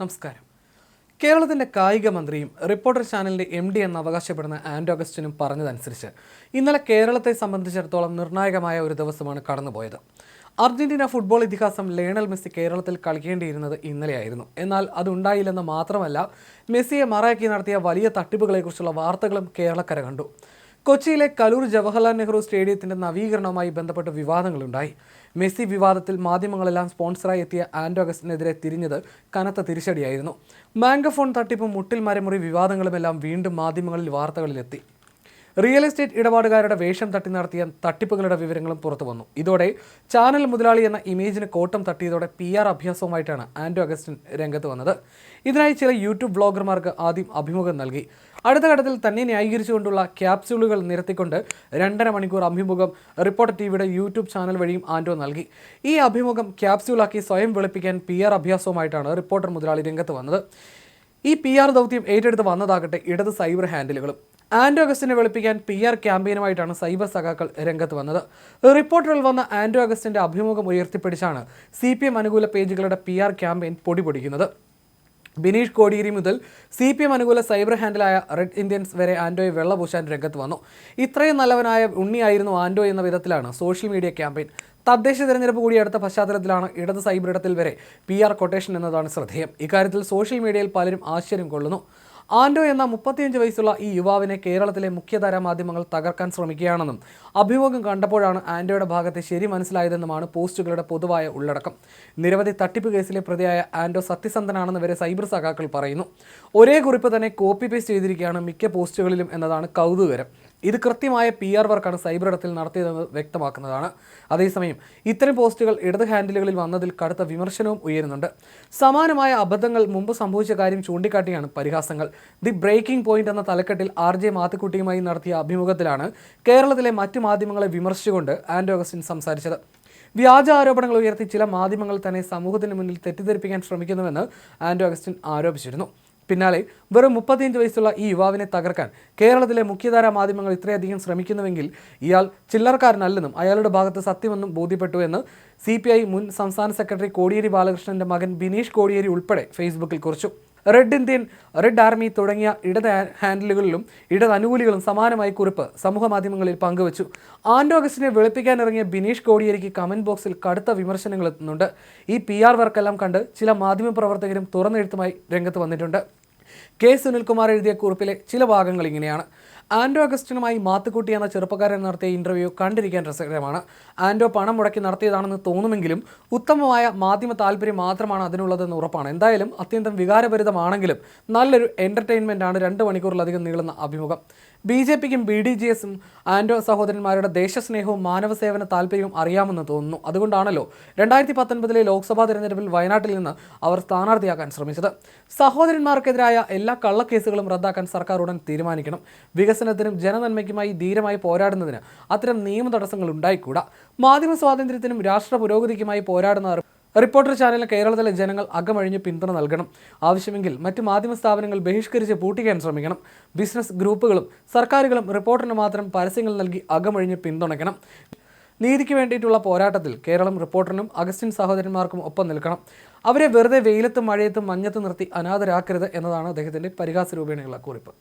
നമസ്കാരം. കേരളത്തിന്റെ കായിക മന്ത്രിയും റിപ്പോർട്ടർ ചാനലിന്റെ എം ഡി എന്ന് അവകാശപ്പെടുന്ന ആൻഡ് ഓഗസ്റ്റിനും പറഞ്ഞതനുസരിച്ച് ഇന്നലെ കേരളത്തെ സംബന്ധിച്ചിടത്തോളം നിർണായകമായ ഒരു ദിവസമാണ് കടന്നുപോയത്. അർജന്റീന ഫുട്ബോൾ ഇതിഹാസം ലയണൽ മെസ്സി കേരളത്തിൽ കളിക്കേണ്ടിയിരുന്നത് ഇന്നലെയായിരുന്നു. എന്നാൽ അതുണ്ടായില്ലെന്ന് മാത്രമല്ല മെസ്സിയെ മറയാക്കി നടത്തിയ വലിയ തട്ടിപ്പുകളെക്കുറിച്ചുള്ള വാർത്തകളും കേരളക്കര കണ്ടു. കൊച്ചിയിലെ കലൂർ ജവഹർലാൽ നെഹ്റു സ്റ്റേഡിയത്തിന്റെ നവീകരണവുമായി ബന്ധപ്പെട്ട വിവാദങ്ങളുണ്ടായി. മെസ്സി വിവാദത്തിൽ മാധ്യമങ്ങളെല്ലാം സ്പോൺസറായി എത്തിയ ആൻഡോഗസ്റ്റിനെതിരെ തിരിഞ്ഞത് കനത്ത തിരിച്ചടിയായിരുന്നു. മാങ്കഫോൺ തട്ടിപ്പും മുട്ടിൽ മരമുറി വിവാദങ്ങളുമെല്ലാം വീണ്ടും മാധ്യമങ്ങളിൽ വാർത്തകളിലെത്തി. റിയൽ എസ്റ്റേറ്റ് ഇടപാടുകാരുടെ വേഷം തട്ടി നടത്തിയ തട്ടിപ്പുകളുടെ വിവരങ്ങളും പുറത്തു വന്നു. ഇതോടെ ചാനൽ മുതലാളി എന്ന ഇമേജിന് കോട്ടം തട്ടിയതോടെ പി ആർ അഭ്യാസവുമായിട്ടാണ് ആൻഡോ അഗസ്റ്റിൻ രംഗത്ത് വന്നത്. ഇതിനായി ചില യൂട്യൂബ് ബ്ലോഗർമാർക്ക് ആദ്യം അഭിമുഖം നൽകി. അടുത്ത ഘട്ടത്തിൽ തന്നെ ന്യായീകരിച്ചുകൊണ്ടുള്ള ക്യാപ്സ്യൂളുകൾ നിരത്തിക്കൊണ്ട് രണ്ടര മണിക്കൂർ അഭിമുഖം റിപ്പോർട്ടർ ടിവിയുടെ യൂട്യൂബ് ചാനൽ വഴിയും ആൻഡോ നൽകി. ഈ അഭിമുഖം ക്യാപ്സ്യൂളാക്കി സ്വയം വെളുപ്പിക്കാൻ പി ആർ അഭ്യാസവുമായിട്ടാണ് റിപ്പോർട്ടർ മുതലാളി രംഗത്ത് വന്നത്. ഈ പി ആർ ദൗത്യം ഏറ്റെടുത്ത് വന്നതാകട്ടെ ഇടത് സൈബർ ഹാൻഡിലുകളും. ആൻഡോ അഗസ്റ്റിനെ വെളുപ്പിക്കാൻ പി ആർ ക്യാമ്പയിനുമായിട്ടാണ് സൈബർ സഖാക്കൾ രംഗത്ത് വന്നത്. റിപ്പോർട്ടറിൽ വന്ന ആൻഡോ അഗസ്റ്റിന്റെ അഭിമുഖം ഉയർത്തിപ്പിടിച്ചാണ് സി പി എം അനുകൂല പേജുകളുടെ പി ആർ ക്യാമ്പയിൻ പൊടിപൊടിക്കുന്നത്. ബിനീഷ് കോടിയേരി മുതൽ സി പി എം അനുകൂല സൈബർ ഹാൻഡിലായ റെഡ് ഇന്ത്യൻസ് വരെ ആൻഡോയെ വെള്ളപൂശാൻ രംഗത്ത് വന്നു. ഇത്രയും നല്ലവനായ ഉണ്ണിയായിരുന്നു ആൻഡോ എന്ന വിധത്തിലാണ് സോഷ്യൽ മീഡിയ ക്യാമ്പയിൻ. തദ്ദേശ തിരഞ്ഞെടുപ്പ് കൂടി അടുത്ത പശ്ചാത്തലത്തിലാണ് ഇടത് സൈബർ ഇടത്തിൽ വരെ പി ആർ കൊട്ടേഷൻ എന്നതാണ് ശ്രദ്ധേയം. ഇക്കാര്യത്തിൽ സോഷ്യൽ മീഡിയയിൽ പലരും ആശ്ചര്യം കൊള്ളുന്നു. ആൻഡോ എന്ന മുപ്പത്തിയഞ്ച് വയസ്സുള്ള ഈ യുവാവിനെ കേരളത്തിലെ മുഖ്യധാര മാധ്യമങ്ങൾ തകർക്കാൻ ശ്രമിക്കുകയാണെന്നും അഭിമുഖം കണ്ടപ്പോഴാണ് ആൻഡോയുടെ ഭാഗത്തെ ശരി മനസ്സിലായതെന്നുമാണ് പോസ്റ്റുകളുടെ പൊതുവായ ഉള്ളടക്കം. നിരവധി തട്ടിപ്പ് കേസിലെ പ്രതിയായ ആൻഡോ സത്യസന്ധനാണെന്ന് വരെ സൈബർ സഖാക്കൾ പറയുന്നു. ഒരേ കുറിപ്പ് തന്നെ കോപ്പി പേസ്റ്റ് ചെയ്തിരിക്കുകയാണ് മിക്ക പോസ്റ്റുകളിലും എന്നതാണ് കൗതുകരം. ഇത് കൃത്യമായ പി ആർ വർക്കാണ് സൈബർ ഇടത്തിൽ നടത്തിയതെന്ന് വ്യക്തമാക്കുന്നതാണ്. അതേസമയം ഇത്തരം പോസ്റ്റുകൾ ഇടത് ഹാൻഡിലുകളിൽ വന്നതിൽ കടുത്ത വിമർശനവും ഉയരുന്നുണ്ട്. സമാനമായ അബദ്ധങ്ങൾ മുമ്പ് സംഭവിച്ച കാര്യം ചൂണ്ടിക്കാട്ടിയാണ് പരിഹാസങ്ങൾ. ദി ബ്രേക്കിംഗ് പോയിന്റ് എന്ന തലക്കെട്ടിൽ ആർ ജെ മാത്തുക്കുട്ടിയുമായി നടത്തിയ അഭിമുഖത്തിലാണ് കേരളത്തിലെ മറ്റു മാധ്യമങ്ങളെ വിമർശിച്ചുകൊണ്ട് ആൻഡ് ഓഗസ്റ്റിൻ സംസാരിച്ചത്. വ്യാജ ആരോപണങ്ങൾ ഉയർത്തി ചില മാധ്യമങ്ങൾ തന്നെ സമൂഹത്തിന് മുന്നിൽ തെറ്റിദ്ധരിപ്പിക്കാൻ ശ്രമിക്കുന്നുവെന്ന് ആൻഡോ അഗസ്റ്റിൻ ആരോപിച്ചിരുന്നു. പിന്നാലെ വെറും മുപ്പത്തിയഞ്ച് വയസ്സുള്ള ഈ യുവാവിനെ തകർക്കാൻ കേരളത്തിലെ മുഖ്യധാര മാധ്യമങ്ങൾ ഇത്രയധികം ശ്രമിക്കുന്നുവെങ്കിൽ ഇയാൾ ചില്ലറക്കാരനല്ലെന്നും അയാളുടെ ഭാഗത്ത് സത്യമെന്നും ബോധ്യപ്പെട്ടു എന്ന് സി മുൻ സംസ്ഥാന സെക്രട്ടറി കോടിയേരി ബാലകൃഷ്ണന്റെ മകൻ ബിനീഷ് കോടിയേരി ഉൾപ്പെടെ ഫേസ്ബുക്കിൽ കുറിച്ചു. റെഡ് ഇന്ത്യൻ റെഡ് ആർമി തുടങ്ങിയ ഇടത് ഹാൻഡിലുകളിലും ഇടത് അനുകൂലികളും സമാനമായി കുറിപ്പ് സമൂഹ മാധ്യമങ്ങളിൽ പങ്കുവച്ചു. ആൻഡോഗസ്റ്റിനെ വെളുപ്പിക്കാനിറങ്ങിയ ബിനീഷ് കോടിയേരിക്ക് കമന്റ് ബോക്സിൽ കടുത്ത വിമർശനങ്ങൾ എത്തുന്നുണ്ട്. ഈ പി ആർ വർക്കെല്ലാം കണ്ട് ചില മാധ്യമപ്രവർത്തകരും തുറന്നെഴുത്തുമായി രംഗത്ത് വന്നിട്ടുണ്ട്. കെ സുനിൽകുമാർ എഴുതിയ കുറിപ്പിലെ ചില ഭാഗങ്ങൾ ഇങ്ങനെയാണ്. ആൻഡോ അഗസ്റ്റിനുമായി മാത്തുക്കുട്ടി എന്ന ചെറുപ്പക്കാരൻ നടത്തിയ ഇന്റർവ്യൂ കണ്ടിരിക്കാൻ രസകരമാണ്. ആൻഡോ പണം മുടക്കി നടത്തിയതാണെന്ന് തോന്നുമെങ്കിലും ഉത്തമമായ മാധ്യമ താല്പര്യം മാത്രമാണ് അതിനുള്ളതെന്ന് ഉറപ്പാണ്. എന്തായാലും അത്യന്തം വികാരഭരിതമാണെങ്കിലും നല്ലൊരു എന്റർടൈൻമെന്റ് ആണ് രണ്ട് മണിക്കൂറിലധികം നീളുന്ന അഭിമുഖം. ബി ജെ പിക്കും ബി ഡി ജി എസും ആൻഡോ സഹോദരന്മാരുടെ ദേശസ്നേഹവും മാനവ സേവന താല്പര്യവും അറിയാമെന്ന് തോന്നുന്നു. അതുകൊണ്ടാണല്ലോ രണ്ടായിരത്തി പത്തൊൻപതിലെ ലോക്സഭാ തെരഞ്ഞെടുപ്പിൽ വയനാട്ടിൽ നിന്ന് അവർ സ്ഥാനാർത്ഥിയാക്കാൻ ശ്രമിച്ചത്. സഹോദരന്മാർക്കെതിരായ എല്ലാ കള്ളക്കേസുകളും റദ്ദാക്കാൻ സർക്കാർ ഉടൻ തീരുമാനിക്കണം. വികസനത്തിനും ജനനന്മയ്ക്കുമായി ധീരമായി പോരാടുന്നതിന് അത്തരം നിയമ തടസ്സങ്ങൾ ഉണ്ടായിക്കൂടാ. മാധ്യമ സ്വാതന്ത്ര്യത്തിനും രാഷ്ട്ര പുരോഗതിക്കുമായി പോരാടുന്ന റിപ്പോർട്ടർ ചാനലിന് കേരളത്തിലെ ജനങ്ങൾ അകമഴിഞ്ഞ് പിന്തുണ നൽകണം. ആവശ്യമെങ്കിൽ മറ്റ് മാധ്യമ സ്ഥാപനങ്ങൾ ബഹിഷ്കരിച്ച് പൂട്ടിക്കാൻ ശ്രമിക്കണം. ബിസിനസ് ഗ്രൂപ്പുകളും സർക്കാരുകളും റിപ്പോർട്ടറിന് മാത്രം പരസ്യങ്ങൾ നൽകി അകമഴിഞ്ഞ് പിന്തുണയ്ക്കണം. നീതിക്ക് വേണ്ടിയിട്ടുള്ള പോരാട്ടത്തിൽ കേരളം റിപ്പോർട്ടറിനും അഗസ്റ്റിൻ സഹോദരന്മാർക്കും ഒപ്പം നിൽക്കണം. അവരെ വെറുതെ വെയിലത്തും മഴയത്തും മഞ്ഞത്തും നിർത്തി അനാഥരാക്കരുത് എന്നതാണ് അദ്ദേഹത്തിന്റെ പരിഹാസ രൂപേണയുള്ള കുറിപ്പ്.